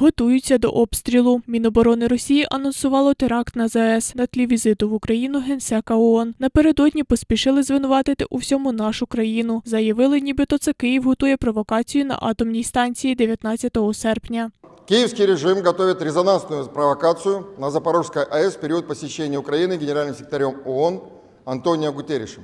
готуються до обстрілу. Міноборони Росії анонсувало теракт на ЗАЕС на тлі візиту в Україну генсека ООН. Напередодні поспішили звинуватити у всьому нашу країну. Заявили, нібито це Київ готує провокацію на атомній станції 19 серпня. Киевский режим готовит резонансную провокацию на Запорожской АЭС в период посещения Украины генеральным секретарем ООН Антонио Гутерришем,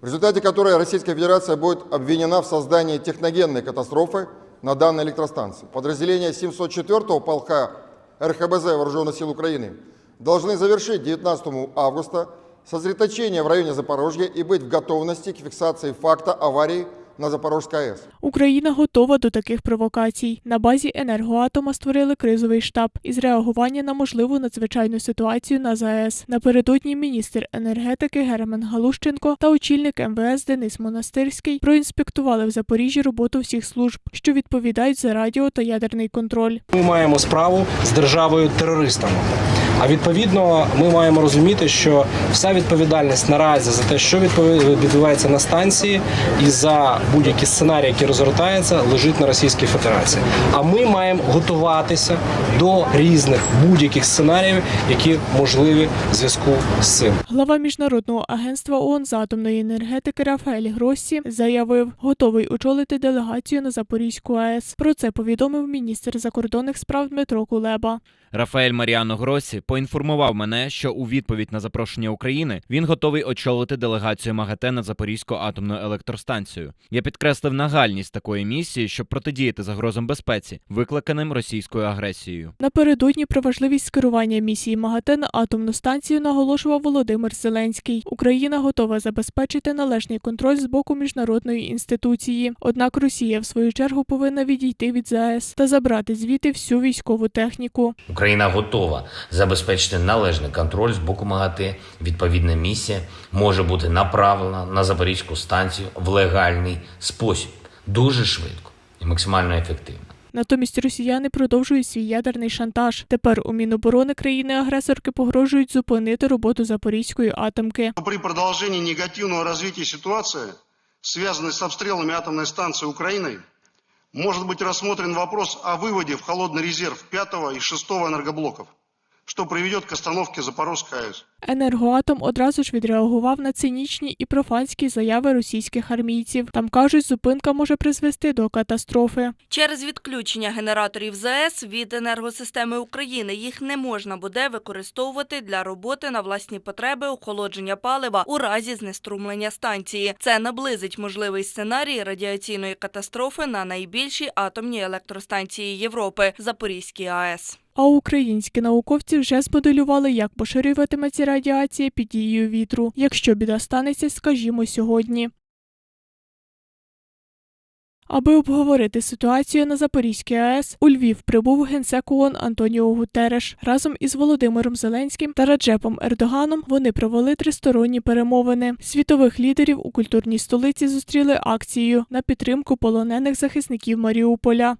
в результате которой Российская Федерация будет обвинена в создании техногенной катастрофы на данной электростанции. Подразделения 704-го полка РХБЗ Вооруженных сил Украины должны завершить 19 августа сосредоточение в районе Запорожья и быть в готовности к фиксации факта аварии на Запорожской АЭС. Україна готова до таких провокацій. На базі енергоатома створили кризовий штаб із реагування на можливу надзвичайну ситуацію на ЗАЕС. Напередодні міністр енергетики Герман Галущенко та очільник МВС Денис Монастирський проінспектували в Запоріжжі роботу всіх служб, що відповідають за радіо та ядерний контроль. Ми маємо справу з державою терористами. А відповідно, ми маємо розуміти, що вся відповідальність наразі за те, що відбувається на станції, і за будь-які сценарії, які розгортаються, лежить на Російській Федерації. А ми маємо готуватися до різних будь-яких сценаріїв, які можливі в зв'язку з цим. Глава міжнародного агентства ООН з атомної енергетики Рафаель Гроссі заявив, готовий очолити делегацію на Запорізьку АЕС. Про це повідомив міністр закордонних справ Дмитро Кулеба. Рафаель Маріано Гросі поінформував мене, що у відповідь на запрошення України він готовий очолити делегацію МАГАТЕ на Запорізьку атомну електростанцію. Я підкреслив нагальність такої місії, щоб протидіяти загрозам безпеці, викликаним російською агресією. Напередодні про важливість скерування місії МАГАТЕ на атомну станцію наголошував Володимир Зеленський. Україна готова забезпечити належний контроль з боку міжнародної інституції. Однак Росія, в свою чергу, повинна відійти від ЗАЕС та забрати звідти всю військову техніку. Україна готова забезпечити належний контроль з боку МАГАТЕ. Відповідна місія може бути направлена на Запорізьку станцію в легальний спосіб, дуже швидко і максимально ефективно. Натомість росіяни продовжують свій ядерний шантаж. Тепер у Міноборони країни-агресорки погрожують зупинити роботу Запорізької атомки. При продолжении негативного развития ситуации, связанной с обстрелами атомной станции Украиной, может быть рассмотрен вопрос о выводе в холодный резерв 5 и 6 энергоблоков, что приведет к остановке Запорожской АЭС. Енергоатом одразу ж відреагував на цинічні і профанські заяви російських армійців. Там кажуть, зупинка може призвести до катастрофи. Через відключення генераторів ЗАЕС від енергосистеми України їх не можна буде використовувати для роботи на власні потреби охолодження палива у разі знеструмлення станції. Це наблизить можливий сценарій радіаційної катастрофи на найбільшій атомній електростанції Європи Запорізькій АЕС. А українські науковці вже змоделювали, як поширюватиметься радіація під дією вітру, якщо біда станеться, скажімо, сьогодні. Аби обговорити ситуацію на Запорізькій АЕС, у Львів прибув генсек ООН Антоніо Гутереш. Разом із Володимиром Зеленським та Раджепом Ердоганом вони провели тристоронні перемовини. Світових лідерів у культурній столиці зустріли акцією на підтримку полонених захисників Маріуполя.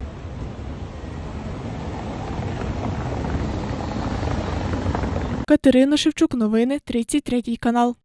Катерина Шевчук, новини 33 канал.